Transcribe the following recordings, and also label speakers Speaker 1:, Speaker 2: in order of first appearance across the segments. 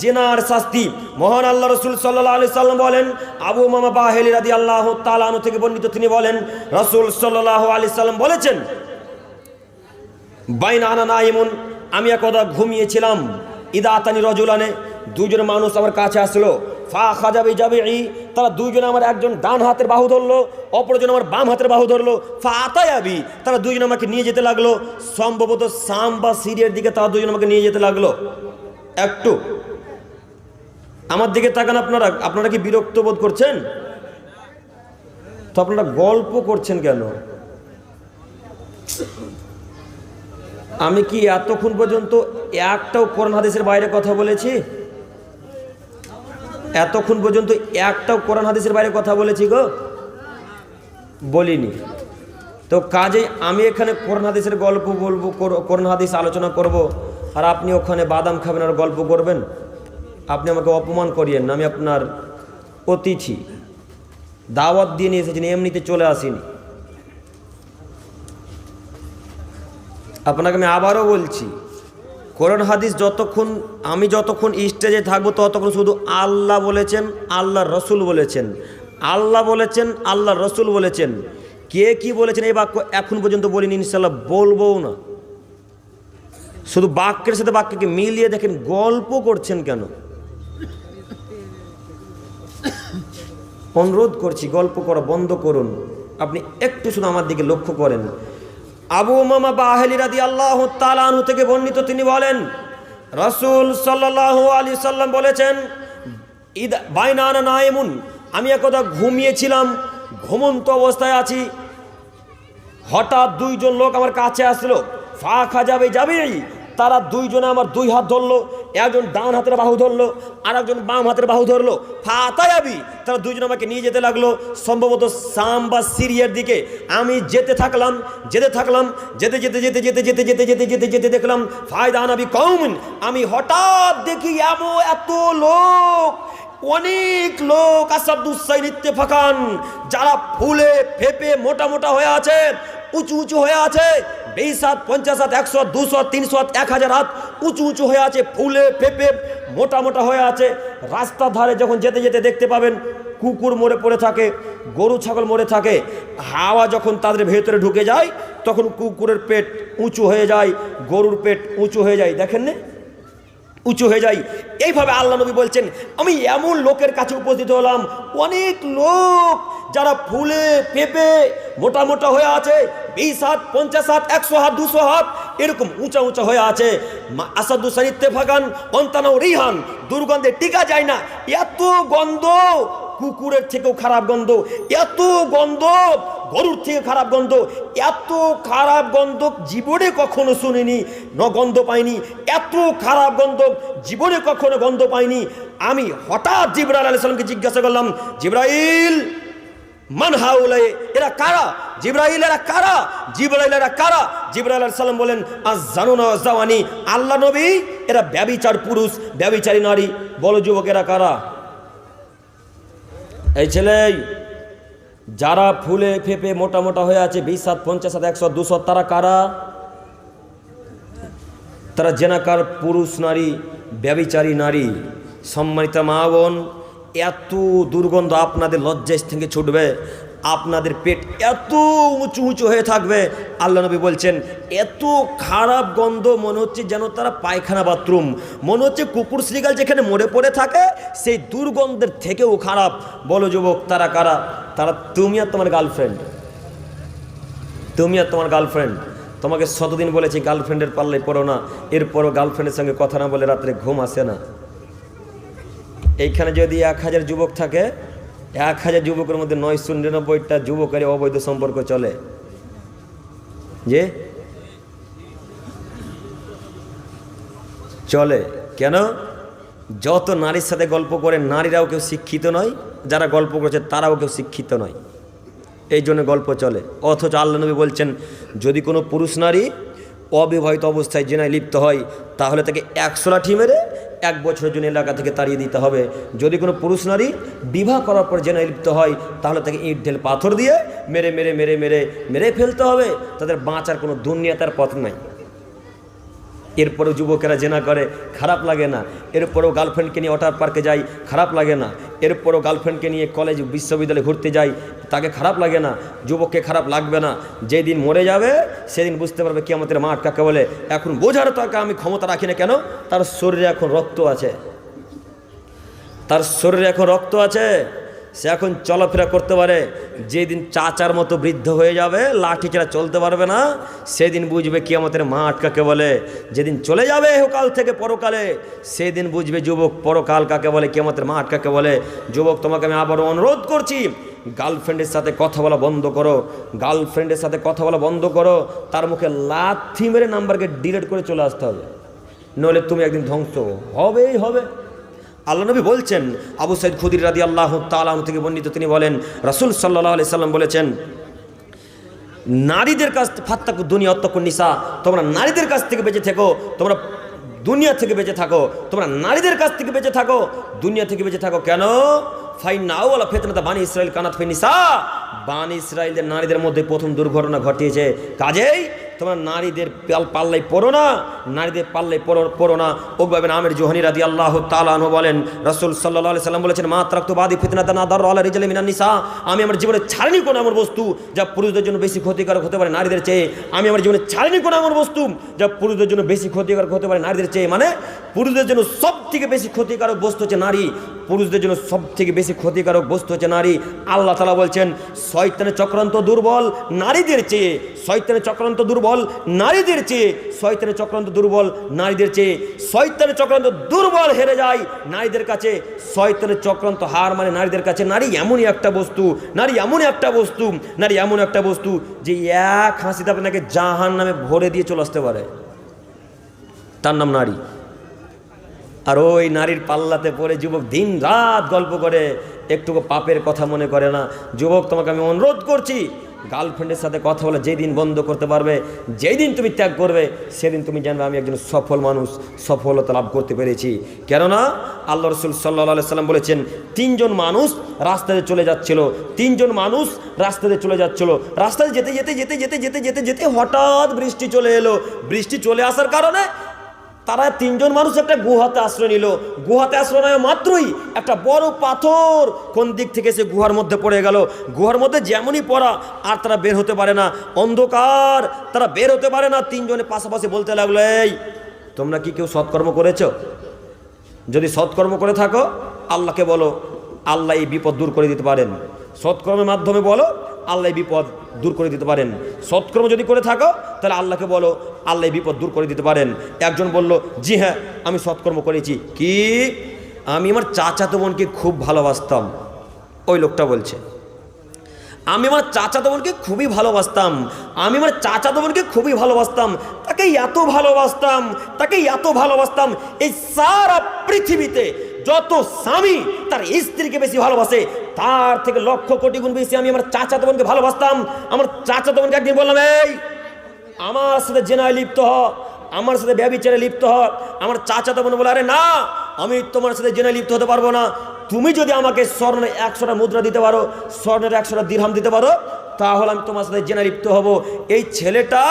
Speaker 1: জেনার শাস্তি। মহান আল্লাহ রসুল সাল্লাহ আলি সাল্লাম বলেন, আবু মামা বাহেলি রাদি আল্লাহ তালানু থেকে বর্ণিত তিনি বলেন, রসুল সাল্লাহ আলি সাল্লাম বলেছেন, বাইন আনা না এমন আমি একদা ঘুমিয়েছিলাম, ইদা আতানি রজুলানে দুজন মানুষ আমার কাছে আসলো, ফা খাজাবি যাবে তারা দুইজনে আমার একজন ডান হাতের বাহু ধরলো, অপরজন আমার বাম হাতের বাহু ধরলো, ফা আতায়াবি তারা দুইজন আমাকে নিয়ে যেতে লাগল, সম্ভবত সাম বা সিরিয়ার দিকে তারা দুজন আমাকে নিয়ে যেতে লাগল। একটু আমার দিকে তাকান আপনারা আপনারা কি বিরক্ত বোধ করছেন? তো আপনারা গল্প করছেন কেন? আমি কি এতক্ষণ পর্যন্ত একটাও কোরআন হাদিসের বাইরে কথা বলেছি? এতক্ষণ পর্যন্ত একটাও কোরআন হাদিসের বাইরে কথা বলেছি গো? বলিনি। তো কাজেই আমি এখানে কোরআন হাদিসের গল্প বলব, কোর- কোরআন হাদিস আলোচনা করব, আর আপনি ওখানে বাদাম খাবেন আর গল্প করবেন? আপনি আমাকে অপমান করিয়েন না, আমি আপনার অতিথি। দাওয়াত দিয়ে নিয়ে এসেছেন এমনিতে চলে আসিনি। আপনাকে আমি আবারও বলছি, কোরআন হাদিস যতক্ষণ, আমি যতক্ষণ স্টেজে থাকব ততক্ষণ শুধু আল্লাহ বলেছেন, আল্লাহ রসুল বলেছেন। আল্লাহ বলেছেন, আল্লাহ রসুল বলেছেন। কে কি বলেছেন এই বাক্য এখন পর্যন্ত বলিনি ইনশাল্লাহ বলবও না। শুধু বাক্যের সাথে বাক্যকে মিলিয়ে দেখেন গল্প করছেন কেন? অনুরোধ করছি, গল্প করা, বন্ধ করুন। আপনি একটু শুধু আমার দিকে লক্ষ্য করেন। আবু মামা বাহেলি রাদি আল্লাহ তালানহু থেকে বর্ণিত তিনি বলেন, রসুল সাল্লাহ আলী সাল্লাম বলেছেন ঈদ বাইনানা এমন আমি একদা ঘুমিয়েছিলাম, ঘুমন্ত অবস্থায় আছি। হঠাৎ দুইজন লোক আমার কাছে আসলো, ফা খা যাবে যাবেই তারা দুইজনে আমার দুই হাত ধরলো একজন ডান হাতের বাহু ধরলো আর একজন বাম হাতের বাহু ধরলো। ফাতায়াবি তারা দুজন আমাকে নিয়ে যেতে লাগল। সম্ভবত সাম বা সিরিয়ার দিকে। আমি যেতে থাকলাম যেতে থাকলাম, যেতে যেতে যেতে যেতে যেতে যেতে যেতে যেতে যেতে দেখলাম, ফায়দা আনাবি কৌমিন আমি হঠাৎ দেখি এমন এত লোক, অনেক লোক আসাদুসাইন ইত্তেফাকান, যারা ফুলে ফেপে মোটা মোটা হয়ে আছে, উঁচু উঁচু হয়ে আছে বিশ হাত পঞ্চাশ হাত একশো, দুশো, তিনশো হাত এক হাজার হাত উঁচু উঁচু হয়ে আছে, ফুলে ফেপে মোটা মোটা হয়ে আছে। রাস্তার ধারে যখন যেতে যেতে দেখতে পাবেন, কুকুর মরে পড়ে থাকে, গরু, ছাগল মরে থাকে। হাওয়া যখন তাদের ভেতরে ঢুকে যায়, তখন কুকুরের পেট উঁচু হয়ে যায়, গরুর পেট উঁচু হয়ে যায়। দেখেন না, উঁচু হয়ে যাই এইভাবে আল্লাহ নবী বলছেন, আমি এমন লোকের কাছে উপস্থিত হলাম, অনেক লোক যারা ফুলে পেঁপে মোটা মোটা হয়ে আছে বিশ হাত, পঞ্চাশ হাত, একশো হাত, দুশো হাত, এরকম উঁচা উঁচা হয়ে আছে। আসাদু সানিত্যে ফাগান অন্তানাও রিহান, দুর্গন্ধে টিকা যায় না। এত গন্ধ, কুকুরের থেকেও খারাপ গন্ধ, এত গন্ধ, গরুর থেকে খারাপ গন্ধ, এত খারাপ গন্ধ জীবনে কখনো শুনিনি, ন গন্ধ পাইনি, এত খারাপ গন্ধ জীবনে কখনো গন্ধ পাইনি। আমি হঠাৎ জিবরাইল আলাইহিস সালামকে জিজ্ঞাসা করলাম, জিব্রাইল মান হাউলাই, এরা কারা? জিব্রাইল এরা কারা? জিব্রাইল এরা কারা? জিব্রাইল সালাম বলেন আজ জানো না জাওয়ানি আল্লাহ নবী, এরা ব্যবিচার পুরুষ, ব্যবিচারী নারী। বলো যুবক, এরা কারা? এই ছেলে, যারা ফুলে ফেপে মোটা মোটা হয়ে আছে, বিশ সাত পঞ্চাশ সাত একশো দুশো তারা কারা? তারা জেনাকার পুরুষ নারী, ব্যবিচারী নারী। সম্মানিত মা বোন এত দুর্গন্ধ আপনাদের লজ্জায় থেকে ছুটবে, আপনাদের পেট এত উঁচু উঁচু হয়ে থাকবে। আল্লাহ নবী বলছেন, এত খারাপ গন্ধ মনে হচ্ছে যেন তারা পায়খানা বাথরুম। মনে হচ্ছে কুকুর শ্রীগাল যেখানে মরে পড়ে থাকে, সেই দুর্গন্ধের থেকেও খারাপ। বলো যুবক, তারা কারা? তারা তুমি আর তোমার গার্লফ্রেন্ড। তুমি আর তোমার গার্লফ্রেন্ড। তোমাকে শতদিন বলেছি, গার্লফ্রেন্ডের পাল্লাই পড়ো না। এরপরও গার্লফ্রেন্ডের সঙ্গে কথা না বলে রাত্রে ঘুম আসে না। এইখানে যদি এক হাজার যুবক থাকে, এক হাজার যুবকের মধ্যে নয়শো নিরানব্বইটা যুবকের অবৈধ সম্পর্ক চলে। যে চলে। কেন? যত নারীর সাথে গল্প করে, নারীরাও কেউ শিক্ষিত নয়, যারা গল্প করেছে তারাও কেউ শিক্ষিত নয়। এই জন্য গল্প চলে। অথচ আল্লাহ নবী বলছেন, যদি কোনো পুরুষ নারী অবিবাহিত অবস্থায় জেনায় লিপ্ত হয়, তাহলে তাকে একশো লাঠি মেরে এক বছরের জন্য এলাকা থেকে তাড়িয়ে দিতে হবে। যদি কোনো পুরুষ নারী বিবাহ করার পর জেনে লিপ্ত হয়, তাহলে তাকে ইট, ঢেল, পাথর দিয়ে মেরে মেরে মেরে মেরে মেরে ফেলতে হবে। তাদের বাঁচার কোনো দুনিয়া তার পথ নাই। এরপরেও যুবকেরা জেনা করে, খারাপ লাগে না। এরপরেও গার্লফ্রেন্ডকে নিয়ে ওয়াটার পার্কে যাই, খারাপ লাগে না। এরপরও গার্লফ্রেন্ডকে নিয়ে কলেজ, বিশ্ববিদ্যালয়ে ঘুরতে যাই, তাকে খারাপ লাগে না, যুবককে খারাপ লাগবে না। যেদিন মরে যাবে, সেদিন বুঝতে পারবে কি আমাদের মাঠ কাকে বলে। এখন বোঝার তাকে আমি ক্ষমতা রাখি না কেন? তার শরীরে এখন রক্ত আছে। তার শরীরে এখন রক্ত আছে। সে এখন চলাফেরা করতে পারে। যেদিন চাচার মতো বৃদ্ধ হয়ে যাবে, লাঠি ছাড়া চলতে পারবে না, সেদিন বুঝবে কি আমাদের মা আটকাকে বলে, যেদিন চলে যাবে কাল থেকে পরকালে, সেদিন বুঝবে যুবক পরকাল কাকে বলে কি আমাদের মা আটকাকে বলে, যুবক, তোমাকে আমি আবারও অনুরোধ করছি, গার্লফ্রেন্ডের সাথে কথা বলা বন্ধ করো, গার্লফ্রেন্ডের সাথে কথা বলা বন্ধ করো, তার মুখে লাথি মেরে নাম্বারকে ডিলেট করে চলে আসতে হবে। নইলে তুমি একদিন ধ্বংস হবেই হবে। আল্লাহ নবী বলছেন, আবু সাইদ খুদির রাদি আল্লাহ তালাহ থেকে বর্ণিত তিনি বলেন, রাসুল সাল্লাহ আলি সাল্লাম বলেছেন, নারীদের কাছ থেকে ফাত্তাকু দুনিয়া অত্যকুন নিশা তোমরা নারীদের কাছ থেকে বেঁচে থেকো, তোমরা দুনিয়া থেকে বেঁচে থাকো, তোমরা নারীদের কাছ থেকে বেঁচে থাকো, দুনিয়া থেকে বেঁচে থাকো কেন? ফাইন নাও আলা ফেতনাতা বানি ইসরায়েল কানাত ফেনিসা বানি ইসরায়েলদের নারীদের মধ্যে প্রথম দুর্ঘটনা ঘটিয়েছে, কাজেই তোমরা নারীদের পাল- পাল্লাই পড়ো না, নারীদের পাল্লাই পড়ো না। ওকবাবে আমের জোহানি রাদি আল্লাহ তালাহ বলেন, রসুল সাল্লাহ সাল্লাম বলেছেন, মা তারাক্ত বাদি ফিতনাতা না দার আল্লাহ নিসা। আমি আমার জীবনে ছাড়িনি কোনো এমন বস্তু যা পুরুষদের জন্য বেশি ক্ষতিকারক হতে পারে নারীদের চেয়ে। আমি আমার জীবনে ছাড়িনি কোনো এমন বস্তু যা পুরুষদের জন্য বেশি ক্ষতিকারক হতে পারে নারীদের চেয়ে। মানে পুরুষদের জন্য সব থেকে বেশি ক্ষতিকারক বস্তু হচ্ছে নারী। পুরুষদের জন্য সব থেকে বেশি ক্ষতিকারক বস্তু হচ্ছে নারী। আল্লাহ তালা বলছেন, শয়তানের চক্রান্ত দুর্বল নারীদের চেয়ে, শয়তানের চক্রান্ত দুর্বল নারীদের চেয়ে, শয়তানের চক্রান্ত দুর্বল নারীদের চেয়ে, শয়তানের চক্রান্ত দুর্বল হেরে যায় নারীদের কাছে। শয়তানের চক্রান্ত হার মানে নারীদের কাছে, নারী এমনই একটা বস্তু, নারী এমনই একটা বস্তু, নারী এমন একটা বস্তু, যে এক হাসিতে আপনাকে জাহান নামে ভরে দিয়ে চলে আসতে পারে। তার নাম নারী। আর ওই নারীর পাল্লাতে পড়ে যুবক দিন রাত গল্প করে, একটুকু পাপের কথা মনে করে না। যুবক, তোমাকে আমি অনুরোধ করছি গার্লফ্রেন্ডের সাথে কথা বলে যেই দিন বন্ধ করতে পারবে যেই দিন তুমি ত্যাগ করবে, সেদিন তুমি জানবে আমি একজন সফল মানুষ, সফলতা লাভ করতে পেরেছি। কেননা, আল্লাহ রসুল সাল্লাহ সাল্লাম বলেছেন, তিনজন মানুষ রাস্তাতে চলে যাচ্ছিল, তিনজন মানুষ রাস্তাতে চলে যাচ্ছিল। রাস্তায় যেতে যেতে যেতে যেতে যেতে যেতে যেতে হঠাৎ বৃষ্টি চলে এলো। বৃষ্টি চলে আসার কারণে তারা তিনজন মানুষ একটা গুহাতে আশ্রয় নিল। গুহাতে আশ্রয় নেওয়া মাত্রই একটা বড় পাথর কোন দিক থেকে সে গুহার মধ্যে পড়ে গেল। গুহার মধ্যে যেমনই পড়া, আর তারা বের হতে পারে না। অন্ধকার, তারা বের হতে পারে না। তিনজনে পাশাপাশি বলতে লাগল, এই, তোমরা কি কেউ সৎকর্ম করেছ? যদি সৎকর্ম করে থাকো, আল্লাহকে বলো, আল্লাহ এই বিপদ দূর করে দিতে পারেন। সৎকর্মের মাধ্যমে বলো আল্লাহ বিপদ দূর করে দিতে পারেন। সৎকর্ম যদি করে থাকো, তাহলে আল্লাহকে বলো, আল্লাহ বিপদ দূর করে দিতে পারেন। একজন বলল, জি হ্যাঁ আমি সৎকর্ম করেছি। কি? আমি আমার চাচাতো বোনকে খুব ভালোবাসতাম। ওই লোকটা বলছে। আমি আমার চাচাতো বোনকে খুবই ভালোবাসতাম। আমি আমার চাচাতো বোনকে খুবই ভালোবাসতাম। তাকে এত ভালোবাসতাম, তাকে এত ভালোবাসতাম। এই সারা পৃথিবীতে যত স্বামী তার স্ত্রীকে বেশি ভালোবাসে, তার থেকে লক্ষ কোটি গুণ বেশি আমি আমার চাচাতো বোনকে ভালোবাসতাম। আমার চাচাতো বোনকে একদিন বললাম, এই, আমার সাথে জেনায় লিপ্ত হ, আমার সাথে ব্যবিচারে লিপ্ত হ। আমার চাচাতো বোন বলে, আরে না, আমি তোমার সাথে জেনে লিপ্ত হতে পারব না। তুমি যদি আমাকে স্বর্ণের একশোটা মুদ্রা দিতে পারো, স্বর্ণের একশোটা দিরহাম দিতে পারো, তাহলে আমি তোমার সাথে জেনে লিপ্ত হব। এই ছেলেটা,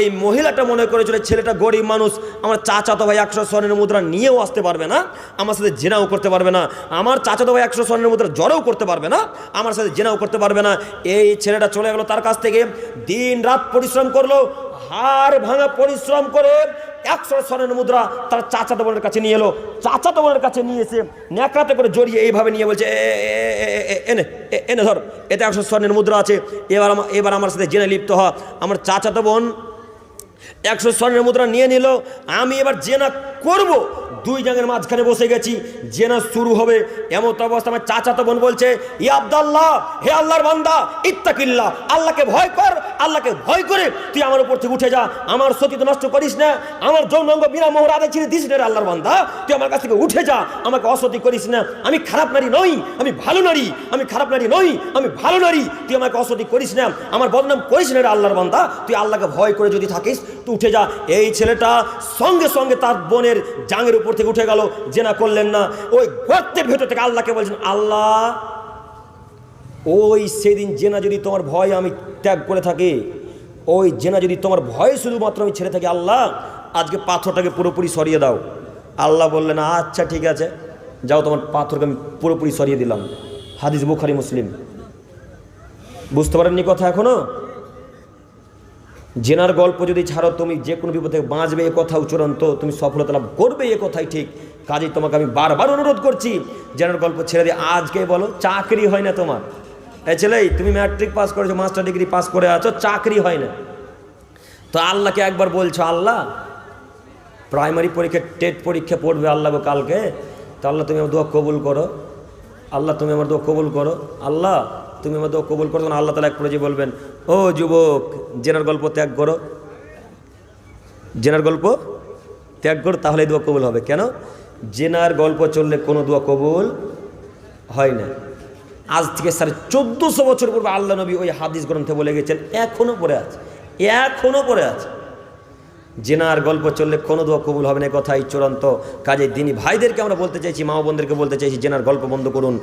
Speaker 1: এই মহিলাটা মনে করেছিল ছেলেটা গরিব মানুষ। আমার চাচাতো ভাই একশো স্বর্ণের মুদ্রা নিয়েও আসতে পারবে না, আমার সাথে জেনাও করতে পারবে না, আমার চাচাতো ভাই একশো স্বর্ণের মুদ্রা জড়ও করতে পারবে না, আমার সাথে জেনাও করতে পারবে না। এই ছেলেটা চলে গেল তার কাছ থেকে দিন রাত পরিশ্রম করল, হাড় ভাঙা পরিশ্রম করে একশো স্বর্ণের মুদ্রা তার চাচাতো বোনের কাছে নিয়ে এলো। চাচাতো বোনের কাছে নিয়ে এসে ন্যাকড়াতে করে জড়িয়ে এইভাবে নিয়ে বলছে "এ, এ, এ, এ, এ, এনে এনে ধর এতে একশো স্বর্ণের মুদ্রা আছে। এবার আমার এবার আমার সাথে জেনে লিপ্ত হ। আমার চাচাতো বোন একশো স্বর্ণের মুদ্রা নিয়ে নিল। আমি এবার জেনা করব। দুই জাঙ্গের মাঝখানে বসে গেছি। জেনা শুরু হবে। এমন তো অবস্থা আমার চাচাতো বোন বলছে, ই আবদাল্লাহ, হে আল্লাহর বান্দা ইত্তাকিল্লা আল্লাহকে ভয় কর, আল্লাহকে ভয় করে তুই আমার উপর থেকে উঠে যা। আমার সতীত নষ্ট করিস না। আমার যৌনাঙ্গ বিনা মোহর আদায় ছিঁড়ে দিস না আল্লাহর বান্দা। তুই আমার কাছ থেকে উঠে যা। আমাকে অসতী করিস না। আমি খারাপ নারী নই। আমি ভালো নারী। আমি খারাপ নারী নই। আমি ভালো নারী। তুই আমাকে অসতী করিস না। আমার বদনাম করিস না আল্লাহর বান্দা। তুই আল্লাহকে ভয় করে যদি থাকিস তুই উঠে যা। এই ছেলেটা সঙ্গে সঙ্গে তার বোনের জাঙের উপর থেকে উঠে গেল। জেনা করলেন না। ওই গর্তের ভেতর থেকে আল্লাহকে বলছেন, আল্লাহ, ওই সেদিন জেনা যদি তোমার ভয় আমি ত্যাগ করে থাকি, ওই জেনা যদি তোমার ভয় শুধুমাত্র আমি ছেড়ে থাকি, আল্লাহ, আজকে পাথরটাকে পুরোপুরি সরিয়ে দাও। আল্লাহ বললেন আচ্ছা ঠিক আছে। যাও, তোমার পাথরকে আমি পুরোপুরি সরিয়ে দিলাম। হাদিস বুখারি, মুসলিম। বুঝতে পারেননি কথা এখনও? জেনার গল্প যদি ছাড়ো, তুমি যে কোনো বিপদ থেকে বাঁচবে, এ কথাও চূড়ান্ত তুমি সফলতা লাভ করবে, এ কথাই ঠিক। কাজেই তোমাকে আমি বারবার অনুরোধ করছি, জেনার গল্প ছেড়ে দিয়ে আজকে বলো, চাকরি হয় না তোমার। এ ছেলেই, তুমি ম্যাট্রিক পাস করেছ মাস্টার ডিগ্রি পাস করে আছো, চাকরি হয় না। তো আল্লাহকে একবার বলছো, আল্লাহ প্রাইমারি পরীক্ষা, টেট পরীক্ষা পড়বে আল্লাহ কালকে? তো আল্লাহ, তুমি আমার দোয়া কবুল করো। আল্লাহ, তুমি আমার দোয়া কবুল করো। আল্লাহ, তুমি আমার দোয়া কবুল করো। তখন আল্লাহ তালা এক যে বলবেন ও যুবক, জেনার গল্প ত্যাগ করো। জেনার গল্প ত্যাগ করো, তাহলে দোয়া কবুল হবে। কেন? জেনার গল্প চললে কোনো দোয়া কবুল হয় না। আজ থেকে সাড়ে চোদ্দোশো বছর পূর্বে আল্লাহ নবী ওই হাদিস গ্রন্থে বলে গেছেন এখনও পড়ে আছে এখনও পড়ে আছে। জেনার গল্প চললে কোনো দোয়া কবুল হবে না কথাই চূড়ান্ত। কাজে দিনী ভাইদেরকে আমরা বলতে চাইছি মা বোনদেরকে বলতে চাইছি, জেনার গল্প বন্ধ করুন।